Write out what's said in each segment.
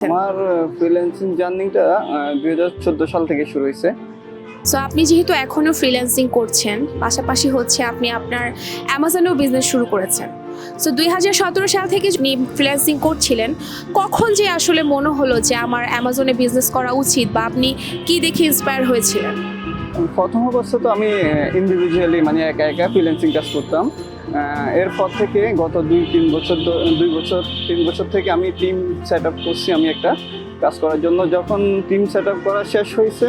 আমার ফ্রিল্যান্সিং জার্নিটা দুই হাজার চোদ্দ সাল থেকে শুরু হয়েছে সো আপনি যেহেতু এখনও ফ্রিল্যান্সিং করছেন পাশাপাশি হচ্ছে আপনি আপনার অ্যামাজনেও বিজনেস শুরু করেছেন। সো দুই হাজার সতেরো সাল থেকে আপনি ফ্রিল্যান্সিং করছিলেন কখন যে আসলে মনে হলো যে আমার অ্যামাজনে বিজনেস করা উচিত বা আপনি কি দেখে ইন্সপায়ার হয়েছিলেন? প্রথম অবস্থা তো আমি ইন্ডিভিজুয়ালি মানে একা একা ফ্রিল্যান্সিং কাজ করতাম। এরপর থেকে গত দুই, তিন বছর দুই বছর, তিন বছর থেকে আমি টিম সেট আপ করছি আমি একটা কাজ করার জন্য। যখন টিম সেট আপ করা শেষ হয়েছে,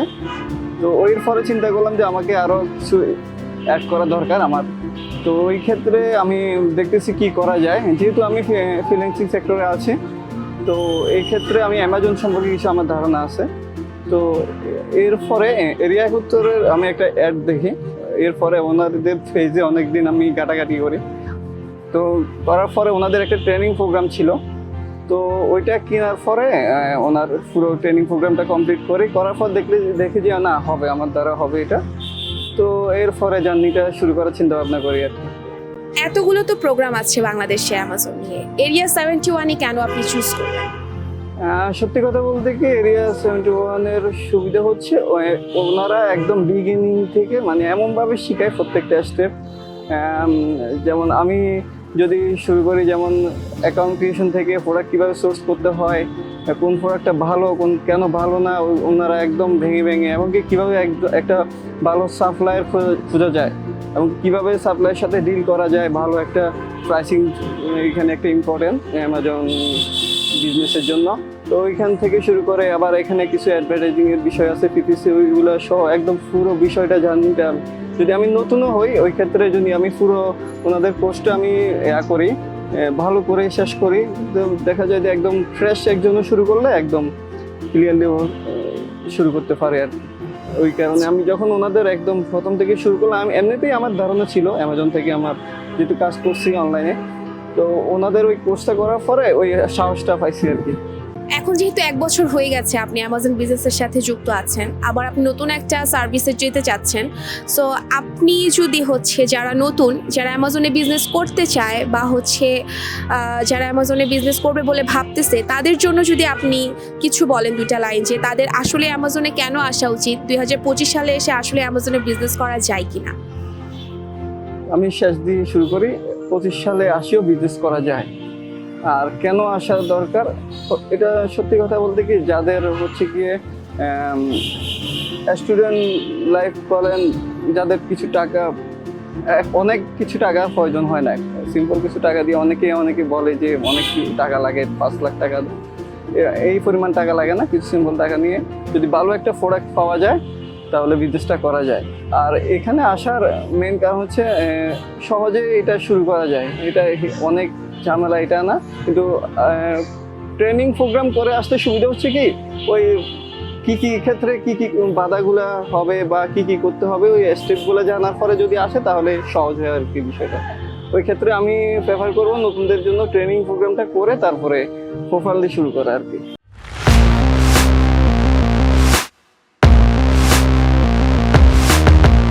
তো ওই ফলে চিন্তা করলাম যে আমাকে আরও কিছু অ্যাড করা দরকার আমার। তো ওই ক্ষেত্রে আমি দেখতেছি কি করা যায়। যেহেতু আমি ফ্রিল্যান্সিং সেক্টরে আছি, তো এই ক্ষেত্রে আমি অ্যামাজন সম্পর্কে কিছু আমার ধারণা আছে। তো এর পরে এরিয়া উত্তরের আমি একটা অ্যাড দেখি। এরপরে ওনাদের ফেজে অনেকদিন আমি কাটাকাটি করি। তো করার পরে ওনাদের একটা ট্রেনিং প্রোগ্রাম ছিল। তো ওইটা কেনার পরে ওনার পুরো ট্রেনিং প্রোগ্রামটা কমপ্লিট করি করার পর দেখলে দেখে যে না হবে আমার দ্বারা হবে এটা। তো এর পরে জার্নিটা শুরু করার চিন্তা ভাবনা করি আর কি। এতগুলো তো প্রোগ্রাম আছে বাংলাদেশে অ্যামাজন নিয়ে। এরিয়া সেভেন্টি ওয়ানে কেন আপনি চুজ করলেন? আহ, সত্যি কথা বলতে কি এরিয়া সেভেন্টি ওয়ানের সুবিধা হচ্ছে ওনারা একদম বিগিনিং থেকে মানে এমনভাবে শেখায় প্রত্যেকটা স্টেপ যেমন আমি যদি শুরু করি, যেমন অ্যাকাউন্ট ক্রিয়েশন থেকে প্রোডাক্ট কীভাবে সোর্স করতে হয়, কোন প্রোডাক্টটা ভালো, কোন কেন ভালো না ওনারা একদম ভেঙে ভেঙে, এমনকি কীভাবে এক- একটা ভালো সাপ্লায়ার খোঁজা যায়, এবং কীভাবে সাপ্লাইয়ের সাথে ডিল করা যায়, ভালো একটা প্রাইসিং এখানে একটা ইম্পর্টেন্ট অ্যামাজন বিজনেসের জন্য। তো ওইখান থেকে শুরু করে আবার এখানে কিছু অ্যাডভার্টাইজিং এর বিষয় আছে পিপিসি ওইগুলো সহ একদম পুরো বিষয়টা জার্নিটা যদি আমি নতুনও হই, ওই ক্ষেত্রে যদি আমি পুরো ওনাদের কোর্সটা আমি ইয়া করি ভালো করে শেষ করি দেখা যায় যে একদম ফ্রেশ একজনও শুরু করলে একদম ক্লিয়ারলি শুরু করতে পারে আর ওই কারণে আমি যখন ওনাদের একদম প্রথম থেকে শুরু করলাম এমনিতেই আমার ধারণা ছিল অ্যামাজন থেকে আমার যেহেতু কাজ করছি অনলাইনে তো ওনাদের ওই কোর্সটা করার পরে ওই সাহসটা পাইছি আর কি। এখন যেহেতু এক বছর হয়ে গেছে আপনি অ্যামাজন বিজনেসের সাথে যুক্ত আছেন আবার আপনি নতুন একটা সার্ভিসে যেতে চাচ্ছেন সো আপনি যদি হচ্ছে যারা নতুন যারা অ্যামাজনে বিজনেস করতে চায় বা হচ্ছে যারা অ্যামাজনে বিজনেস করবে বলে ভাবতেছে তাদের জন্য যদি আপনি কিছু বলেন দুইটা লাইন যে তাদের আসলে অ্যামাজনে কেন আসা উচিত দুই হাজার পঁচিশ সালে এসে আসলে অ্যামাজনে বিজনেস করা যায় কিনা? আমি শেষ দিয়ে শুরু করি। সালে আসিও বিজনেস করা যায়। আর কেন আসার দরকার? এটা সত্যি কথা বলতে কি, যাদের হচ্ছে গিয়ে স্টুডেন্ট লাইফ বলেন, যাদের কিছু টাকা অনেক কিছু টাকা প্রয়োজন হয় না। সিম্পল কিছু টাকা দিয়ে অনেকে অনেকে বলে যে অনেক টাকা লাগে, পাঁচ লাখ টাকা। এই পরিমাণ টাকা লাগে না, কিছু সিম্পল টাকা নিয়ে। যদি ভালো একটা প্রোডাক্ট পাওয়া যায় তাহলে বিজনেসটা করা যায়। আর এখানে আসার মেন কারণ হচ্ছে সহজে এটা শুরু করা যায়। এটা অনেক ঝামেলা, এটা না। কিন্তু ট্রেনিং প্রোগ্রাম করে আসতে সুবিধা হচ্ছে কি? ওই কি কি ক্ষেত্রে কি কি বাধাগুলা হবে বা কি কি করতে হবে, ওই স্টেপগুলো জানার পরে যদি আসে তাহলে সহজ হয় আর কি বিষয়টা। ওই ক্ষেত্রে আমি প্রেফার করব নতুনদের জন্য ট্রেনিং প্রোগ্রামটা করে তারপরে প্রোফাইল শুরু করা আর কি।